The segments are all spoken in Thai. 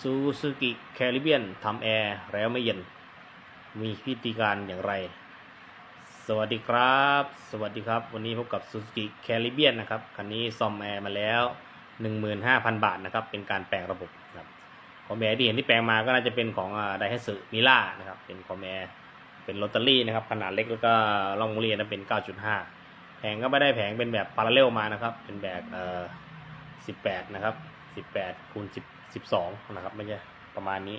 ซูซูกิแคริเบียนทำแอร์แล้วไม่เย็น มีพิธีการอย่างไร สวัสดีครับ สวัสดีครับ วันนี้พบกับซูซูกิแคริเบียนนะครับ คันนี้ซ่อมแอร์มาแล้ว 15,000 บาทนะครับ เป็นการแปลงระบบนะครับคอมแอร์ที่เห็นที่แปลงมาก็น่าจะเป็นของไดฮัตสึมิล่านะครับ เป็นคอมแอร์เป็นโรตารี่นะครับ ขนาดเล็กแล้วก็ล่องเรียนนั้นเป็น 9.5 แผงก็ไม่ได้แผงเป็นแบบพาราเรลมานะครับ เป็นแบบเอ่อ18 นะครับ 18คูณ10 12นะครับไม่ใช่ประมาณนี้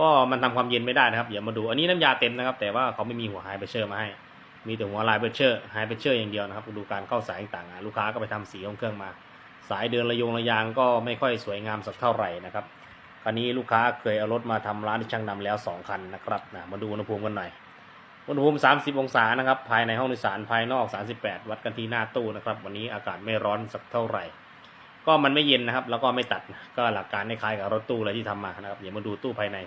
ก็มันทำความเย็นไม่ได้นะครับเดี๋ยวมาดูอันนี้น้ำยาเต็มนะครับ แต่ว่าเขาไม่มีหัวไฮเบเชอร์มาให้ มีแต่หัวลายเบเชอร์ไฮเบเชอร์อย่างเดียวนะครับดูการเข้าสายต่างๆลูกค้าก็ไปทำสีของเครื่องมา สายเดินระยงระยางก็ไม่ค่อยสวยงามสักเท่าไหร่นะครับคันนี้ลูกค้าเคยเอารถมาทำร้านที่ช่างนำแล้ว 2 คันนะครับนะมาดูอุณหภูมิกันหน่อยอุณหภูมิ 30 องศานะครับ ภายในห้องโดยสารภายนอก 38 วัดกันที่หน้าตู้นะครับ วันนี้อากาศไม่ร้อนสักเท่าไหร่ ก็มันไม่เย็นนะครับ แล้วก็ไม่ตัด ก็หลักการคล้ายกับรถตู้อะไรที่ทำมานะครับเดี๋ยวมาดูตู้ภายใน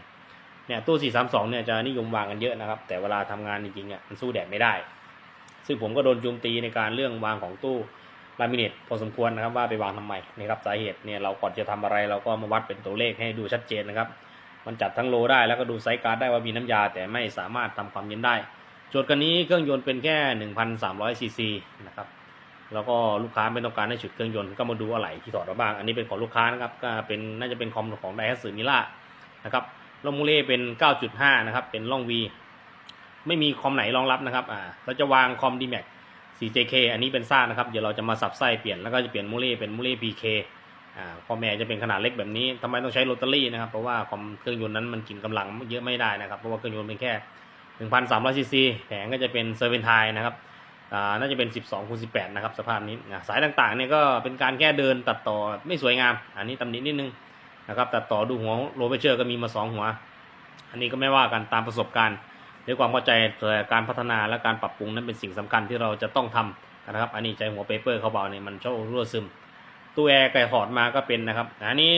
เนี่ยตู้ 432 เนี่ยจะนิยมวางกันเยอะนะครับ แต่เวลาทำงานจริงๆอะมันสู้แดดไม่ได้ ซึ่งผมก็โดนโจมตีในการเรื่องวางของตู้ลามิเนตพอสมควรนะครับว่าไปวางทำไมนะครับสาเหตุเนี่ยเราก่อนจะทำอะไรเราก็มาวัดเป็นตัวเลขให้ดูชัดเจนนะครับ มันจัดทั้งโลได้แล้วก็ดูไซส์การ์ดได้ว่ามีน้ำยา แต่ไม่สามารถทำความเย็นได้โจทย์กันนี้เครื่องยนต์เป็นแค่ 1,300ซีซีนะครับ แล้วก็ลูกค้าไม่ต้องการให้ฉุดเครื่องยนต์ก็มาดูอะไรที่ถอดมาบ้าง อันนี้เป็นของลูกค้านะครับก็เป็นน่าจะเป็นคอมของไดฮัตสึมิล่านะครับล่องมูเล่เป็น 9.5 นะครับ เป็นล่อง V ไม่มีคอมไหนรองรับนะครับอ่าเราจะวางคอม DMAX 4JK อันนี้เป็นซ่านะครับ เดี๋ยวเราจะมาสับไส้เปลี่ยนแล้วก็จะเปลี่ยนมูเล่เป็นมูเล่ PK อ่าคอมแอร์จะเป็นขนาดเล็กแบบนี้ทำไมต้องใช้โรตารี่นะครับ เพราะว่าคอมเครื่องยนต์นั้นมันกินกำลังเยอะไม่ได้นะครับ เพราะว่าเครื่องยนต์เป็นแค่ 1,300ซีซีแผงก็จะเป็นเซอร์เวนไทนะครับ น่าจะเป็น 12คูณ18 นะครับ สภาพนี้สายต่างๆเนี่ยก็เป็นการแค่เดินตัดต่อไม่สวยงาม อันนี้ตำหนินิดนึงนะครับตัดต่อดูหัวโรเบเชอร์ก็มีมา 2 หัว อันนี้ก็ไม่ว่ากันตามประสบการณ์ด้วยความเข้าใจแต่การพัฒนาและการปรับปรุงนั้นเป็นสิ่งสำคัญที่เราจะต้องทำนะครับ อันนี้ใจหัวเปเปอร์เขาเบาเนี่ยมันชอบรั่วซึม ตู้แอร์ไก่ถอดมาก็เป็นนะครับ อันนี้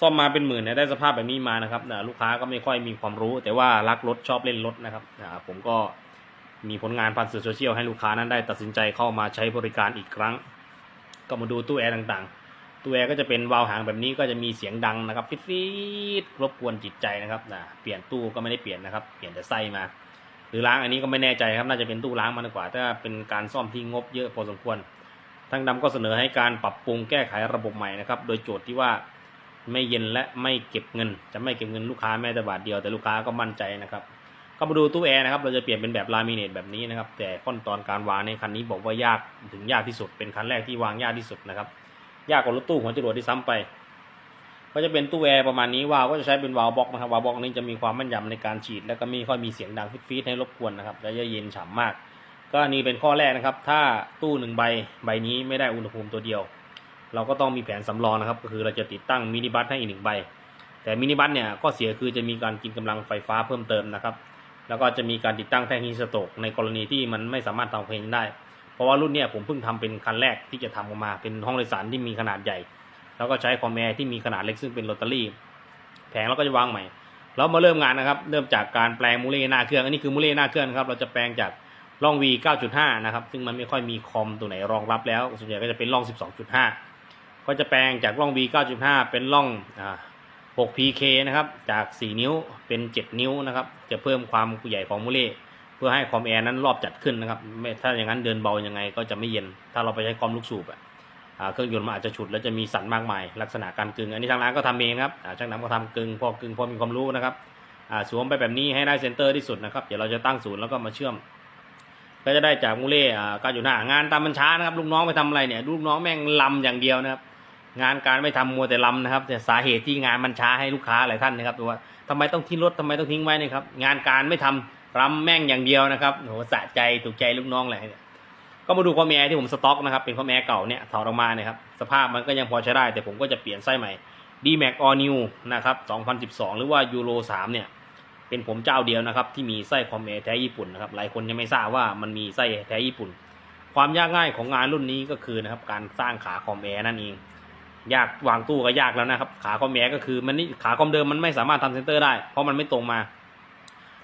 ซ่อมมาเป็นหมื่นเนี่ยได้สภาพแบบนี้มานะครับนะลูกค้าก็ไม่ค่อยมีความรู้ แต่ว่ารักรถชอบเล่นรถนะครับนะผมก็ มีผลงานผ่านสื่อโซเชียลให้ลูกค้านั้นได้ตัดสินใจเข้ามาใช้บริการอีกครั้ง ก็มาดูตู้แอร์ต่างๆ ตู้แอร์ก็จะเป็นวาล์วหางแบบนี้ก็จะมีเสียงดังนะครับฟิดๆรบกวนจิตใจนะครับนะเปลี่ยนตู้ก็ไม่ได้เปลี่ยนนะครับ เปลี่ยนแต่ไส้มา หรือล้างอันนี้ก็ไม่แน่ใจครับน่าจะเป็นตู้ล้างมากกว่าถ้าเป็นการซ่อมที่งบเยอะพอสมควรทางดำก็เสนอให้การปรับปรุงแก้ไขระบบใหม่นะครับ โดยโจทย์ที่ว่าไม่เย็นและไม่เก็บเงิน จะไม่เก็บเงินลูกค้าแม้แต่บาทเดียวแต่ลูกค้าก็มั่นใจนะครับ ก็มาดูตู้แอร์นะครับ เราจะเปลี่ยนเป็นแบบลามิเนตแบบนี้นะครับ แต่ขั้นตอนการวางในคันนี้บอกว่ายากถึงยากที่สุด เป็นคันแรกที่วางยากที่สุดนะครับ ยากกว่ารถตู้หัวจรวดที่ซ้ำไป ก็จะเป็นตู้แอร์ประมาณนี้วาล์วก็จะใช้เป็นวาล์วบล็อกนะครับวาล์วบล็อกนี้จะมีความแม่นยำในการฉีด แล้วก็ม่ค่อยมีเสียงดังฟีดให้รบกวนนะครับและจะเย็นฉ่ำมาก ก็นี่เป็นข้อแรกนะครับ ถ้าตู้หนึ่งใบใบนี้ไม่ได้อุณหภูมิตัวเดียว เราก็ต้องมีแผนสำรองนะครับ ก็คือเราจะติดตั้งมินิบัสให้อีกหนึ่งใบ แต่มินิบัสเนี่ยก็เสียคือจะมีการกินกำลังไฟฟ้าเพิ่มเติมนะครับ แล้วก็จะมีการติดตั้งแท่งฮีสโตกในกรณีที่มันไม่สามารถทำเพลงได้ เพราะว่ารุ่นเนี้ยผมเพิ่งทำเป็นคันแรกที่จะทำออกมาเป็นห้องโดยสารที่มีขนาดใหญ่ แล้วก็ใช้คอมแอร์ที่มีขนาดเล็กซึ่งเป็นโรตารี่ แผงเราก็จะวางใหม่เรามาเริ่มงานนะครับ เริ่มจากการแปลงมูเล่หน้าเครื่อง อันนี้คือมูเล่หน้าเครื่องนะครับ เราจะแปลงจากร่อง V 9.5 นะครับ ซึ่งมันไม่ค่อยมีคอมตัวไหนรองรับแล้ว ส่วนใหญ่ก็จะเป็นร่อง 12.5 ก็จะแปลงจากร่อง V 9.5 เป็นร่องอ่า 6 PK นะครับ จาก 4 นิ้วเป็น 7 นิ้วนะครับ จะเพิ่มความใหญ่ของมูเล่เพื่อให้คอมแอร์นั้นรอบจัดขึ้นนะครับไม่ถ้าอย่างนั้นเดินเบายังไงก็จะไม่เย็น ถ้าเราไปใช้คอมลูกสูบอะอ่าเครื่องยนต์มันอาจจะฉุดแล้วจะมีสั่นมากมาย ลักษณะการกึง อันนี้ทางร้านก็ทำเองครับช่างน้ำก็ทำกึงพอกึงพอมีความรู้นะครับสวมไปแบบนี้ให้ได้เซนเตอร์ที่สุดนะครับ เดี๋ยวเราจะตั้งศูนย์แล้วก็มาเชื่อม ก็จะได้จากมูเล่อ่าการอยู่หน้างานตามบัญชานะครับลูกน้องไปทำอะไรเนี่ยลูกน้องแม่งลำอย่างเดียวนะครับ งานการไม่ทำมัวแต่ลำนะครับ แต่สาเหตุที่งานมันช้าให้ลูกค้าหลายท่านนะครับดูว่าทำไมต้องทิ้งรถทำไมต้องทิ้งไว้นะครับ งานการไม่ทำรำแม่งอย่างเดียวนะครับโหสะใจถูกใจลูกน้องเลยก็มาดูคอมแอร์ที่ผมสต็อกนะครับ เป็นคอมแอร์เก่าเนี่ยถอดออกมาเนี่ยครับสภาพมันก็ยังพอใช้ได้ แต่ผมก็จะเปลี่ยนไส้ใหม่ D-Max All New นะครับ 2012 หรือว่า Euro 3เนี่ย เป็นผมเจ้าเดียวนะครับ ที่มีไส้คอมแอร์แท้ญี่ปุ่นนะครับ หลายคนยังไม่ทราบว่ามันมีไส้แท้ญี่ปุ่น ความยากง่ายของงานรุ่นนี้ก็คือนะครับ การสร้างขาคอมแอร์นั่นเอง ยากวางตู้ก็ยากแล้วนะครับ ขาคอมแอร์ก็คือมันนี่ขาคอมเดิมมันไม่สามารถทำเซนเตอร์ได้ เพราะมันไม่ตรงมา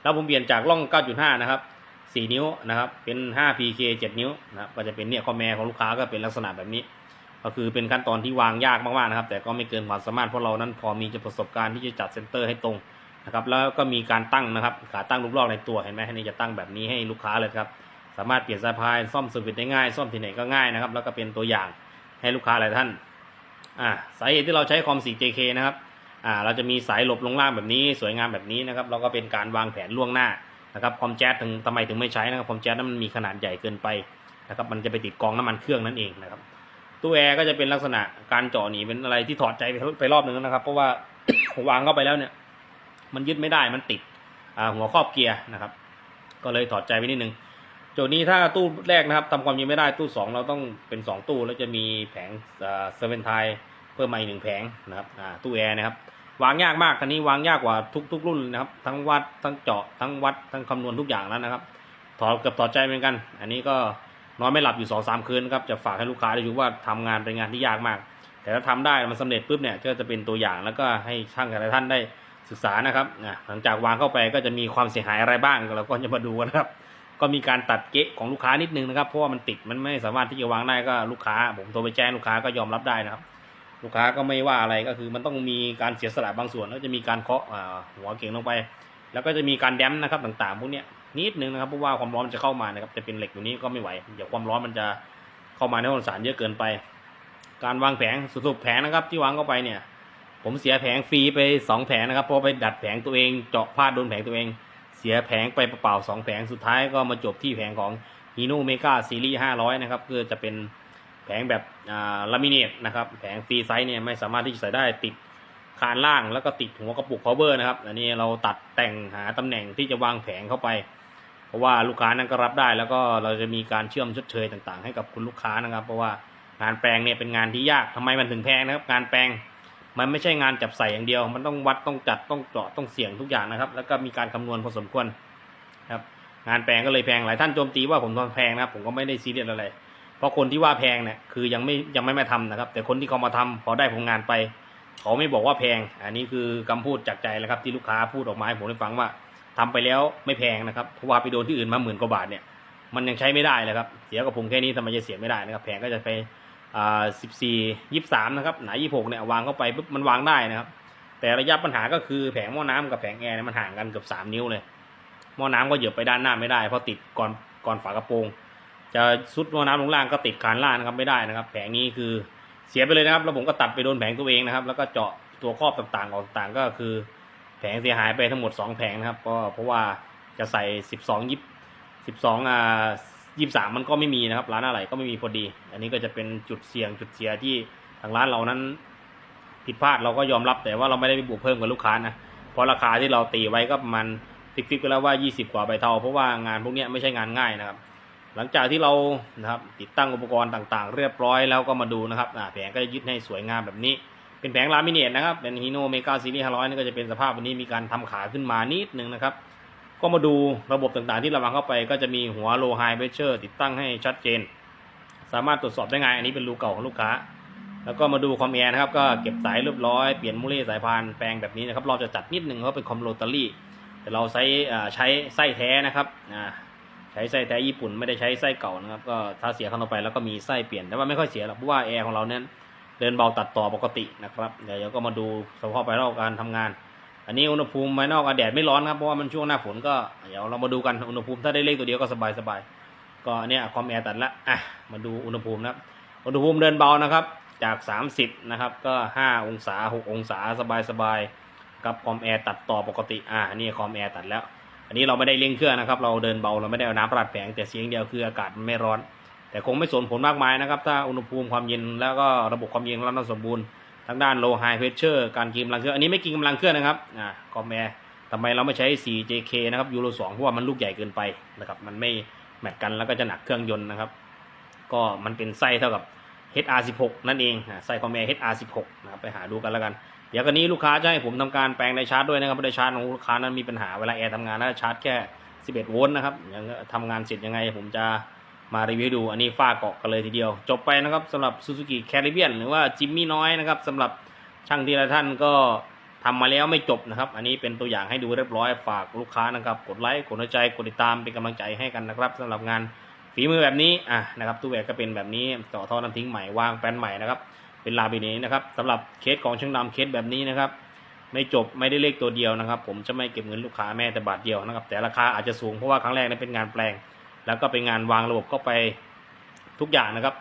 แล้วผมเปลี่ยนจากร่อง 9.5 นะครับ 4 นิ้วนะครับ เป็น 5 PK 7 นิ้วนะครับก็จะเป็นเนี่ยคอมแมร์ของลูกค้าก็เป็นลักษณะแบบนี้ ก็คือเป็นขั้นตอนที่วางยากมากๆนะครับ แต่ก็ไม่เกินความสามารถเพราะเรานั้นพอมีจะประสบการณ์ที่จะจัดเซนเตอร์ให้ตรงนะครับ แล้วก็มีการตั้งนะครับ ขาตั้งรูปรอกในตัวเห็นไหมอันนี้จะตั้งแบบนี้ให้ลูกค้าเลยครับ สามารถเปลี่ยนสายพายซ่อมสวิตช์ได้ง่าย ซ่อมที่ไหนก็ง่ายนะครับ แล้วก็เป็นตัวอย่างให้ลูกค้าหลายท่าน อ่าสาเหตุที่เราใช้คอม 4JK นะครับอ่าเราจะมีสายหลบลงล่างแบบนี้สวยงามแบบนี้นะครับเราก็เป็นการวางแผนล่วงหน้านะครับคอมแจ๊สถึงทำไมถึงไม่ใช้นะครับคอมแจ๊สนั้นมันมีขนาดใหญ่เกินไปนะครับมันจะไปติดกองน้ำมันเครื่องนั่นเองนะครับตู้แอร์ก็จะเป็นลักษณะการเจาะหนีเป็นอะไรที่ถอดใจไปไปรอบหนึ่งนะครับ เพราะว่าวางเข้าไปแล้วเนี่ย มันยึดไม่ได้มันติดอ่าหัวครอบเกียร์นะครับ ก็เลยถอดใจไปนิดนึง โจทย์นี้ถ้าตู้แรกนะครับทำความจริงไม่ได้ตู้สองเราต้องเป็นสองตู้แล้วจะมีแผงเซเว่นไทเพิ่มมาอีกหนึ่งแผงนะครับตู้แอร์นะครับวางยากมากคันนี้วางยากกว่าทุกทุกรุ่นนะครับทั้งวัดทั้งเจาะทั้งวัดทั้งคำนวณทุกอย่างแล้วนะครับถอดเกับถอดใจเหมือนกัน อันนี้ก็นอนไม่หลับอยู่สองสามคืนนะครับจะฝากให้ลูกค้าได้รู้ว่าทำงานเป็นงานที่ยากมาก แต่ถ้าทำได้มันสำเร็จปุ๊บเนี่ยก็จะเป็นตัวอย่างแล้วก็ให้ช่างแต่ละท่านได้ศึกษานะครับหลังจากวางเข้าไปก็จะมีความเสียหายอะไรบ้างเราก็จะมาดูกันครับ ก็มีการตัดเกะของลูกค้านิดนึงนะครับ เพราะว่ามันติดมันไม่สามารถที่จะวางได้ก็ลูกค้า ผมโทรไปแจ้งลูกค้าก็ยอมรับได้นะครับ ลูกค้าก็ไม่ว่าอะไรก็คือมันต้องมีการเสียสละบางส่วนแล้วจะมีการเคาะหัวเก่งลงไป แล้วก็จะมีการแดมนะครับต่างๆพวกเนี้ยนิดนึงนะครับเพราะว่าความร้อนมันจะเข้ามานะครับจะเป็นเหล็กอยู่นี้ก็ไม่ไหวเดี๋ยวความร้อนมันจะเข้ามาในห้องสารเยอะเกินไป การวางแผงสรุปแผงนะครับ ที่วางเข้าไปเนี่ย ผมเสียแผงฟรีไปสองแผงนะครับเพราะไปดัดแผงตัวเองเจาะพลาดโดนแผงตัวเอง เสียแผงไปเปล่าๆสองแผงสุดท้ายก็มาจบที่แผงของ h i n o Mega Series 500 นะครับคือจะเป็นแผงแบบอ่าลามิเนตนะครับแผงฟรีไซส์เนี่ยไม่สามารถที่จะใส่ได้ติดคานล่างแล้วก็ติดหัวกระปุก cover นะครับ อันนี้เราตัดแต่งหาตำแหน่งที่จะวางแผงเข้าไป เพราะว่าลูกค้านั้นก็รับได้ แล้วก็เราจะมีการเชื่อมชดเชยต่างๆ ให้กับคุณลูกค้านะครับ เพราะว่างานแปลงเนี่ยเป็นงานที่ยากทำไมมันถึงแพงนะครับ งานแปลง มันไม่ใช่งานจับใส่อย่างเดียว มันต้องวัดต้องจัดต้องเจาะต้องเสี่ยงทุกอย่างนะครับ แล้วก็มีการคำนวณพอสมควรครับงานแปลงก็เลยแพงหลายท่านโจมตีว่าผมทำแพงนะผมก็ไม่ได้ซีเรียสอะไร เพราะคนที่ว่าแพงเนี่ยคือยังไม่ยังไม่มาทำนะครับ แต่คนที่เขามาทำพอได้ผลงานไป เขาไม่บอกว่าแพง อันนี้คือคำพูดจากใจแล้วครับที่ลูกค้าพูดออกมาให้ผมได้ฟังว่าทำไปแล้วไม่แพงนะครับเพราะว่าไปโดนที่อื่นมาหมื่นกว่าบาทเนี่ยมันยังใช้ไม่ได้เลยครับเสียกับผมแค่นี้ทำไมจะเสียไม่ได้นะครับแผงก็จะไป อ่าสิบสี่ยี่สามนะครับหนายี่หกเนี่ยวางเข้าไปปุ๊บมันวางได้นะครับ แต่ระยะปัญหาก็คือแผงหม้อน้ำกับแผงแอร์เนี่ยมันห่างกันเกือบสามนิ้วเลยหม้อน้ำก็เหยียบไปด้านหน้าไม่ได้เพราะติดก่อนก่อนฝากระโปรงจะซุดหม้อน้ำลงล่างก็ติดคานล่างนะครับไม่ได้นะครับ แผงนี้คือเสียไปเลยนะครับ แล้วผมก็ตัดไปโดนแผงตัวเองนะครับ แล้วก็เจาะตัวครอบต่างๆออกต่างๆก็คือ แผงเสียหายไปทั้งหมดสองแผงนะครับก็เพราะว่าจะใส่สิบสองยิบสิบสองอ่า ยี่สามมันก็ไม่มีนะครับ ร้านอะไรก็ไม่มีพอดี อันนี้ก็จะเป็นจุดเสี่ยงจุดเสียที่ทางร้านเรานั้น ผิดพลาดเราก็ยอมรับแต่ว่าเราไม่ได้ไปบวกเพิ่มกับลูกค้านะเพราะราคาที่เราตีไว้ก็มันฟิกฟิกไปแล้วว่า 20 กว่าใบเทาเพราะว่างานพวกนี้ไม่ใช่งานง่ายนะครับ หลังจากที่เรานะครับติดตั้งอุปกรณ์ต่างๆ เรียบร้อยแล้วก็มาดูนะครับแผงก็จะยึดให้สวยงามแบบนี้ เป็นแผงลามิเนตนะครับเป็นฮีโนเมกาซีรีส์500นี่ก็จะเป็นสภาพวันนี้มีการทำขาขึ้นมานิดนึงนะครับ ก็มาดูระบบต่างๆที่เราวางเข้าไป ก็จะมีหัวโลไฮเบเชอร์ติดตั้งให้ชัดเจน สามารถตรวจสอบได้ง่ายอันนี้เป็นรูเก่าของลูกค้า แล้วก็มาดูคอมแอร์นะครับ ก็เก็บสายเรียบร้อย เปลี่ยนมูเล่สายพานแปลงแบบนี้นะครับ เราจะจัดนิดนึงเพราะเป็นคอมโรตารี่ แต่เราใช้ใช้ไส้แท้นะครับใช้ไส้แท้ญี่ปุ่นไม่ได้ใช้ไส้เก่านะครับ ก็ถ้าเสียเข้าไปแล้วก็มีไส้เปลี่ยน แต่ว่าไม่ค่อยเสียหรอกเพราะว่าแอร์ของเราเนี่ยเดินเบาตัดต่อปกตินะครับ เดี๋ยวก็มาดูสภาพภายนอกการทำงาน อันนี้อุณหภูมิภายนอกอแดดไม่ร้อนครับเพราะว่ามันช่วงหน้าฝนก็เดี๋ยวเรามาดูกันอุณหภูมิถ้าได้เลขตัวเดียวก็สบายสบายๆก็เนี่ยคอมแอร์ตัดละอะมาดูอุณหภูมินะครับอุณหภูมิเดินเบานะครับจาก 30นะครับก็ 5 องศา 6 องศาสบายๆกับคอมแอร์ตัดต่อปกติอ่านี่คอมแอร์ตัดแล้ว อันนี้เราไม่ได้เร่งเครื่องนะครับ เราเดินเบาเราไม่ได้เอาน้ำราดแผงแต่เสียงเดียวคืออากาศมันไม่ร้อน แต่คงไม่สนผลมากมายนะครับ ถ้าอุณหภูมิความเย็นแล้วก็ระบบความเย็นเรานั้นสมบูรณ์างด้าน low high pressure การกินกำลังเครื่อง อันนี้ไม่กินกำลังเครื่องนะครับอ่าคอมแอร์ทำไมเราไม่ใช้ 4JK นะครับยูโร2เพราะว่ามันลูกใหญ่เกินไปนะครับมันไม่แมทกันแล้วก็จะหนักเครื่องยนต์นะครับ ก็มันเป็นไส้เท่ากับ HR16 นั่นเองอ่าไส้คอมแอร์ HR16 นะครับไปหาดูกันแล้วกันเดี๋ยวกันนี้ลูกค้าจะให้ผมทำการแปลงในชาร์จด้วยนะครับเพราะในชาร์จของลูกค้านั้นมีปัญหาเวลาแอร์ทำงานน่าจะชาร์จแค่ 11 โวลต์นะครับยังทำงานเสร็จยังไงผมจะ มารีวิวดูอันนี้ฝ้าเกาะกันเลยทีเดียว จบไปนะครับสำหรับ Suzuki Caribbean หรือว่าจิมมี่น้อยนะครับสำหรับช่างทีละท่านก็ทำมาแล้วไม่จบนะครับ อันนี้เป็นตัวอย่างให้ดูเรียบร้อยฝากลูกค้านะครับ กดไลค์กดหัวใจกดติดตามเป็นกำลังใจให้กันนะครับสำหรับงานฝีมือแบบนี้อะนะครับตู้แหวกก็เป็นแบบนี้ต่อท่อน้ำทิ้งใหม่วางแปลนใหม่นะครับเป็นลาบิเนนะครับสำหรับเคสของช่างดำเคสแบบนี้นะครับไม่จบไม่ได้เลขตัวเดียวนะครับ ผมจะไม่เก็บเงินลูกค้าแม่แต่บาทเดียวนะครับแต่ราคาอาจจะสูงเพราะว่าครั้งแรกนั้นเป็นงานแปลง แล้วก็เป็นงานวางระบบเข้าไปทุกอย่างนะครับ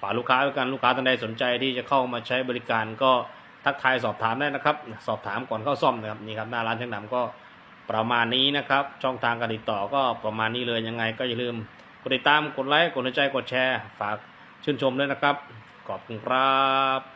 ฝากลูกค้าด้วยกันลูกค้าท่านใดสนใจที่จะเข้ามาใช้บริการก็ทักทายสอบถามได้นะครับ สอบถามก่อนเข้าซ่อมนะครับนี่ครับหน้าร้านช่างดำก็ประมาณนี้นะครับ ช่องทางการติดต่อก็ประมาณนี้เลยยังไง ก็อย่าลืมกดติดตามกดไลค์กดหัวใจกดแชร์ ฝากชื่นชมด้วยนะครับ ขอบคุณครับ